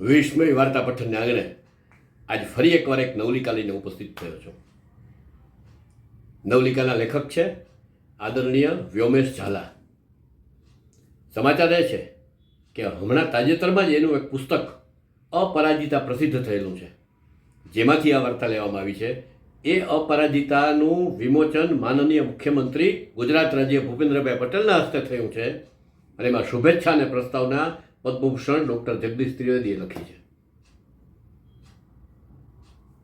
વિસ્મય વાર્તા પઠનને આંગણે આજ ફરી એકવાર એક નવલિકા લઈને ઉપસ્થિત થયો છું. નવલિકાના લેખક છે આદરણીય વ્યોમેશ ઝાલા. સમાચાર એ છે કે હમણાં તાજેતરમાં જ એનું એક પુસ્તક અપરાજિતા પ્રસિદ્ધ થયેલું છે. જેમાંથી આ વાર્તા લેવામાં આવી છે. એ અપરાજિતાનું વિમોચન માનનીય મુખ્યમંત્રી ગુજરાત રાજ્ય ભૂપેન્દ્રભાઈ પટેલના હસ્તે થયું છે અને એમાં શુભેચ્છા અને પ્રસ્તાવના પદ્મભૂષણ ડૉક્ટર જગદીશ ત્રિવેદીએ લખી છે.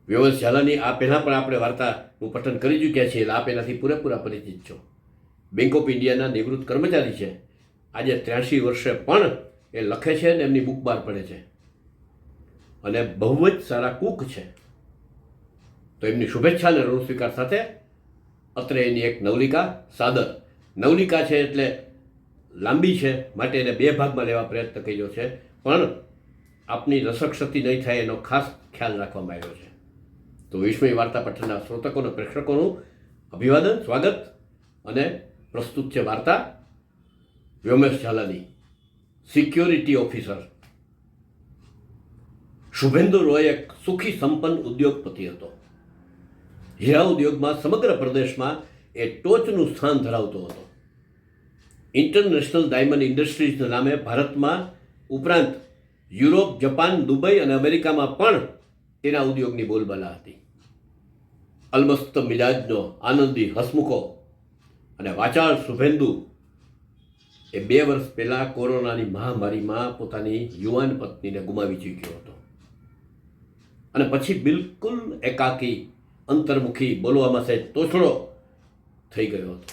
વ્યવસ્થિત ઝાલાની આ પહેલાં પણ આપણે વાર્તાનું પઠન કરી ચૂક્યા છીએ. એટલે આપ એનાથી પૂરેપૂરા પરિચિત છો. બેંક ઓફ ઇન્ડિયાના નિવૃત્ત કર્મચારી છે. આજે ત્ર્યાસી વર્ષે પણ એ લખે છે ને એમની બુક બહાર પડે છે. અને બહુ જ સારા કુક છે. તો એમની શુભેચ્છા અને ઋણ સ્વીકાર સાથે અત્રે એની એક નવલિકા, સાદર. નવલિકા છે એટલે લાંબી છે, માટે એને બે ભાગમાં લેવા પ્રયત્ન કર્યો છે, પણ આપની રસક શક્તિ નહીં થાય એનો ખાસ ખ્યાલ રાખવામાં આવ્યો છે. તો વિશ્વની વાર્તા પઠનના શ્રોતકોને, પ્રેક્ષકોનું અભિવાદન, સ્વાગત અને પ્રસ્તુત છે વાર્તા વ્યોમેશ ઝાલાની, સિક્યોરિટી ઓફિસર. શુભેન્દુ રોય એક સુખી સંપન્ન ઉદ્યોગપતિ હતો. હીરા ઉદ્યોગમાં સમગ્ર પ્રદેશમાં એ ટોચનું સ્થાન ધરાવતો હતો. ઇન્ટરનેશનલ ડાયમંડ ઇન્ડસ્ટ્રીઝના નામે ભારતમાં ઉપરાંત યુરોપ, જપાન, દુબઈ અને અમેરિકામાં પણ તેના ઉદ્યોગની બોલબાલા હતી. અલમસ્ત મિજાજનો આનંદી હસમુખો અને વાચાળ શુભેન્દુ એ બે વર્ષ પહેલાં કોરોનાની મહામારીમાં પોતાની યુવાન પત્નીને ગુમાવી ચૂક્યો હતો. અને પછી બિલકુલ એકાકી, અંતર્મુખી બોલવામાં સહેજ તોછડો થઈ ગયો હતો.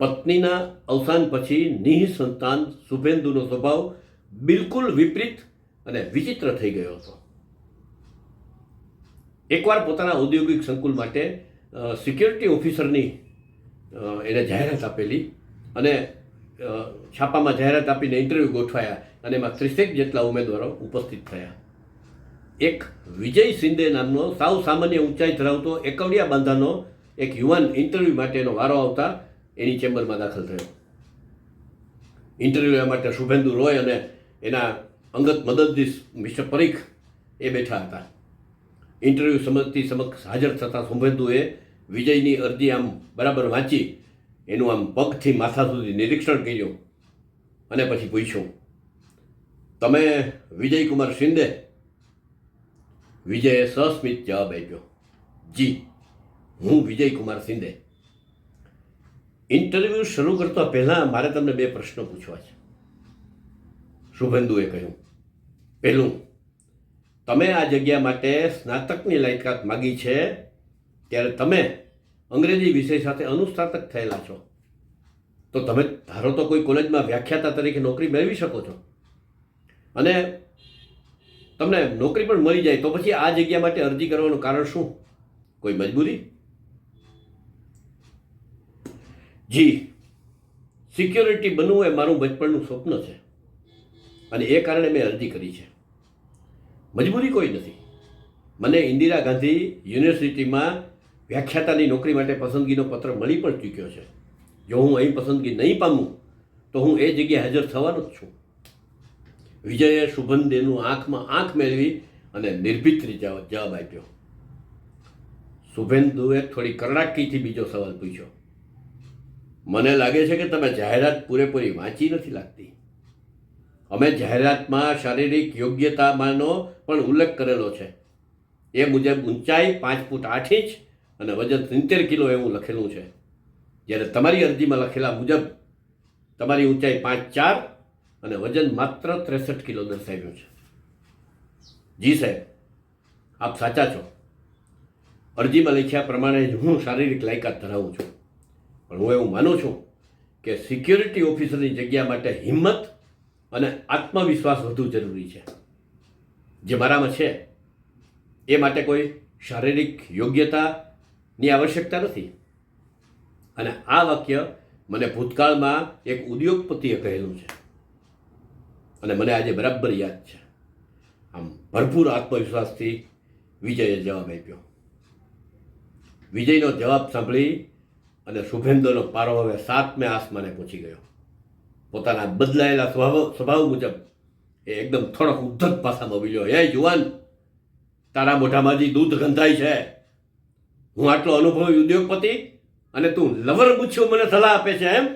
પત્નીના અવસાન પછી નિઃસંતાન શુભેન્દુનો સ્વભાવ બિલકુલ વિપરીત અને વિચિત્ર થઈ ગયો હતો. એકવાર પોતાના ઔદ્યોગિક સંકુલ માટે સિક્યોરિટી ઓફિસરની એને જાહેરાત આપેલી અને છાપામાં જાહેરાત આપીને ઇન્ટરવ્યૂ ગોઠવાયા અને એમાં ત્રીસેક જેટલા ઉમેદવારો ઉપસ્થિત થયા. એક વિજય શિંદે નામનો સાવ સામાન્ય ઊંચાઈ ધરાવતો એકવડિયા બાંધાનો એક યુવાન ઇન્ટરવ્યૂ માટેનો વારો આવતા એની ચેમ્બરમાં દાખલ થયો. ઇન્ટરવ્યૂ માટે શુભેન્દુ રોય અને એના અંગત મદદનીશ મિસ્ટર પરીખ એ બેઠા હતા. ઇન્ટરવ્યૂ સમજતી સમક્ષ હાજર થતાં શુભેન્દુએ વિજયની અરજી આમ બરાબર વાંચી એનું આમ પગથી માથા સુધી નિરીક્ષણ કર્યું અને પછી પૂછ્યું, તમે વિજયકુમાર શિંદે વિજયે સસ્મિત જવાબ આપ્યો જી, હું વિજયકુમાર સિંધે. ઇન્ટરવ્યૂ શરૂ કરતા પહેલાં મારે તમને બે પ્રશ્નો પૂછવા છે. શુભેન્દુએ કહ્યું પહેલું તમે આ જગ્યા માટે સ્નાતકની લાયકાત માગી છે, ત્યારે તમે અંગ્રેજી વિષય સાથે અનુસ્નાતક થયેલા છો. તો તમે ધારો તો કોઈ કોલેજમાં વ્યાખ્યાતા તરીકે નોકરી મેળવી શકો છો. અને તમને નોકરી પણ મળી જાય તો પછી આ જગ્યા માટે અરજી કરવાનું કારણ શું? કોઈ મજબૂરી? જી સિક્યોરિટી બનવું એ મારું બચપણનું સ્વપ્ન છે અને એ કારણે મેં અરજી કરી છે. મજબૂરી કોઈ નથી. મને ઇન્દિરા ગાંધી યુનિવર્સિટીમાં વ્યાખ્યાતાની નોકરી માટે પસંદગીનો પત્ર મળી પણ ચૂક્યો છે. જો હું અહીં પસંદગી નહીં પામું, તો હું એ જગ્યાએ હાજર થવાનો જ છું. વિજયે શુભંદેનું આંખમાં આંખ મેળવી અને નિર્ભીત રીતે જવાબ આપ્યો. શુભેન્દુએ થોડી કરડાકીથી બીજો સવાલ પૂછ્યો. મને લાગે છે કે તમે જાહેરાત પૂરેપૂરી વાંચી નથી લાગતી. અમે જાહેરાતમાં શારીરિક યોગ્યતામાંનો પણ ઉલ્લેખ કરેલો છે. એ મુજબ ઊંચાઈ પાંચ ફૂટ આઠ ઇંચ અને વજન સિત્તેર કિલો એવું લખેલું છે. જ્યારે તમારી અરજીમાં લખેલા મુજબ તમારી ઊંચાઈ પાંચ ચાર અને વજન માત્ર ત્રેસઠ કિલો દર્શાવ્યું છે. જી સાહેબ, આપ સાચા છો. અરજીમાં લખ્યા પ્રમાણે જ હું શારીરિક લાયકાત ધરાવું છું. પણ હું એવું માનું છું કે સિક્યોરિટી ઓફિસરની જગ્યા માટે હિંમત અને આત્મવિશ્વાસ વધુ જરૂરી છે. જે મારામાં છે, એ માટે કોઈ શારીરિક યોગ્યતાની આવશ્યકતા નથી. અને આ વાક્ય મને ભૂતકાળમાં એક ઉદ્યોગપતિએ કહેલું છે. અને મને આજે બરાબર યાદ છે. આમ ભરપૂર આત્મવિશ્વાસથી વિજયે જવાબ આપ્યો. વિજયનો જવાબ સાંભળી અને શુભેન્દુનો પારો હવે સાતમે આસમાને પહોંચી ગયો. પોતાના બદલાયેલા સ્વભાવ સ્વભાવ મુજબ એ એકદમ થોડોક ઉદ્ધત ભાષામાં બોલ્યો, હે જુવાન તારા મોઢામાંથી દૂધ ગંધાય છે. હું આટલો અનુભવી ઉદ્યોગપતિ અને તું લવર પૂછ્યો મને સલાહ આપે છે એમ?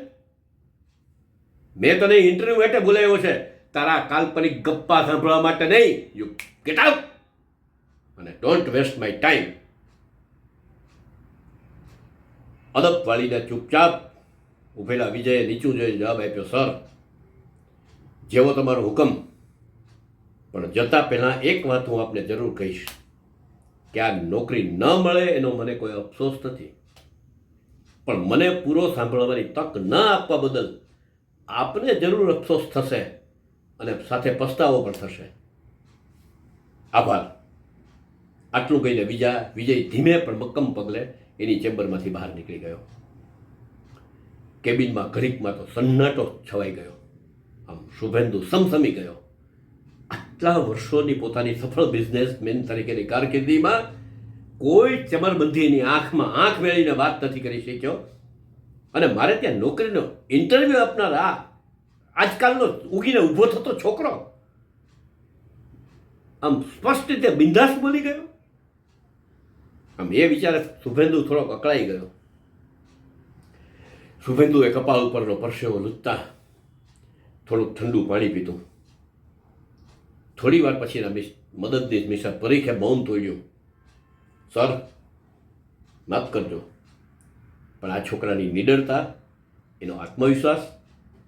મેં તને ઇન્ટરવ્યૂ માટે બોલાવ્યો છે. તારા કાલ્પનિક ગપ્પા સાંભળવા માટે નહીં. યુ ગેટ આઉટ અને ડોન્ટ વેસ્ટ માય ટાઈમ અદબ વાળીને ચૂપચાપ ઉભેલા વિજયે નીચું જોઈ જવાબ આપ્યો, સર, જેવો તમારો હુકમ. પણ જતા પહેલાં એક વાત હું આપને જરૂર કહીશ. કે આ નોકરી ન મળે એનો મને કોઈ અફસોસ નથી. પણ મને પૂરો સાંભળવાની તક ન આપવા બદલ આપને જરૂર અફસોસ થશે. અને સાથે પસ્તાવો પણ થશે. આભાર. આટલું કહીને બીજા વિજય ધીમે પણ મક્કમ પગલે એની ચેમ્બરમાંથી બહાર નીકળી ગયો. કેબિનમાં ઘડીકમાં તો સન્નાટો છવાઈ ગયો. આમ શુભેન્દુ સમસમી ગયો. આટલા વર્ષોની પોતાની સફળ બિઝનેસમેન તરીકેની કારકિર્દીમાં કોઈ ચમરબંધી એની આંખમાં આંખ મેળીને વાત નથી કરી શક્યો. અને મારે ત્યાં નોકરીનો ઇન્ટરવ્યૂ આપનાર આ આજકાલનો ઉગીને ઊભો થતો છોકરો આમ સ્પષ્ટ રીતે બિંદાસ બોલી ગયો? આમ એ વિચારે શુભેન્દુ થોડોક અકળાઈ ગયો. શુભેન્દુએ કપાળ ઉપરનો પરસેવો લૂંટતા થોડુંક ઠંડુ પાણી પીધું. થોડી વાર પછી એના મદદનીશ મિસ્ટર પરીખે મૌન તોડ્યું. સર, માફ કરજો, પણ આ છોકરાની નિડરતા, એનો આત્મવિશ્વાસ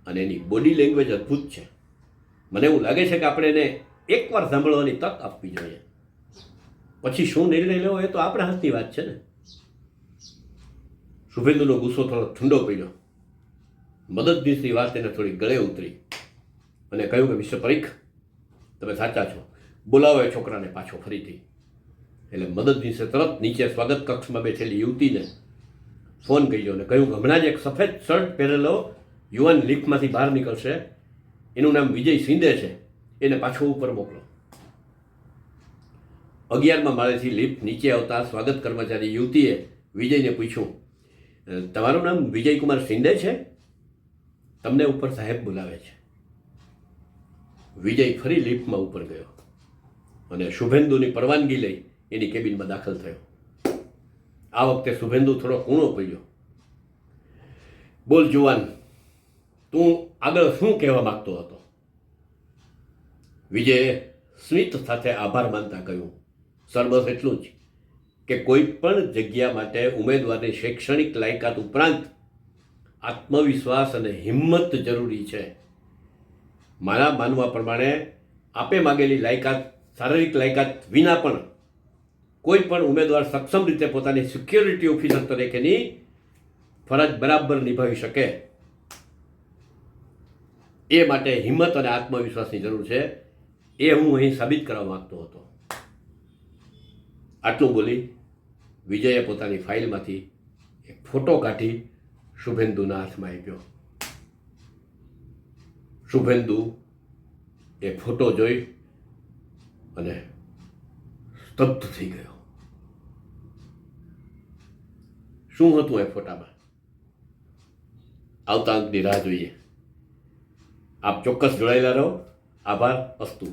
અને એની બોડી લેંગ્વેજ અદ્ભુત છે. મને એવું લાગે છે કે આપણે એને એકવાર સાંભળવાની તક આપવી જોઈએ. પછી શું નિર્ણય લેવો એ તો આપણા હાથની વાત છે ને. શુભેન્દુનો ગુસ્સો થોડો ઠંડો પડ્યો. મદદનીશની વાત એને થોડી ગળે ઉતરી અને કહ્યું કે, મિસ્ટર પરીખ, તમે સાચા છો. બોલાવો એ છોકરાને પાછો ફરીથી. એટલે મદદનીશે તરત નીચે સ્વાગત કક્ષમાં બેઠેલી યુવતીને ફોન કર્યો અને કહ્યું કે, હમણાં જ એક સફેદ શર્ટ પહેરેલો યુવાન લિફ્ટમાંથી બહાર નીકળશે. એનું નામ વિજય સિંધે છે. એને પાછો ઉપર મોકલો. અગિયારમાં માળેથી લિફ્ટ નીચે આવતા સ્વાગત કર્મચારી યુવતીએ વિજયને પૂછ્યું તમારું નામ વિજયકુમાર શિંદે છે? તમને ઉપર સાહેબ બોલાવે છે. વિજય ફરી લિફ્ટમાં ઉપર ગયો અને શુભેન્દુની પરવાનગી લઈ એની કેબિનમાં દાખલ થયો. આ વખતે શુભેન્દુ થોડો કૂણો પડ્યો. બોલ, જુવાન તું આગળ શું કહેવા માંગતો હતો? વિજયે સ્મિત સાથે આભાર માનતા કહ્યું સર બસ એટલું જ કે કોઈ પણ જગ્યા માટે ઉમેદવારની શૈક્ષણિક લાયકાત ઉપરાંત આત્મવિશ્વાસ અને હિંમત જરૂરી છે. મારા માનવા પ્રમાણે આપે માગેલી લાયકાત, શારીરિક લાયકાત વિના પણ કોઈ પણ ઉમેદવાર સક્ષમ રીતે પોતાની સિક્યોરિટી ઓફિસર તરીકેની ફરજ બરાબર નિભાવી શકે. એ માટે હિંમત અને આત્મવિશ્વાસની જરૂર છે. એ હું અહીં સાબિત કરવા માંગતો હતો. આટલું બોલી વિજયે પોતાની ફાઇલમાંથી એક ફોટો કાઢી શુભેન્દુના હાથમાં આપ્યો. શુભેન્દુ એ ફોટો જોઈ અને સ્તબ્ધ થઈ ગયો. શું હતું એ ફોટામાં? આવતા અંકની રાહ જોઈએ. આપ ચોક્કસ જોડાયેલા રહો. આભાર અસ્તુ.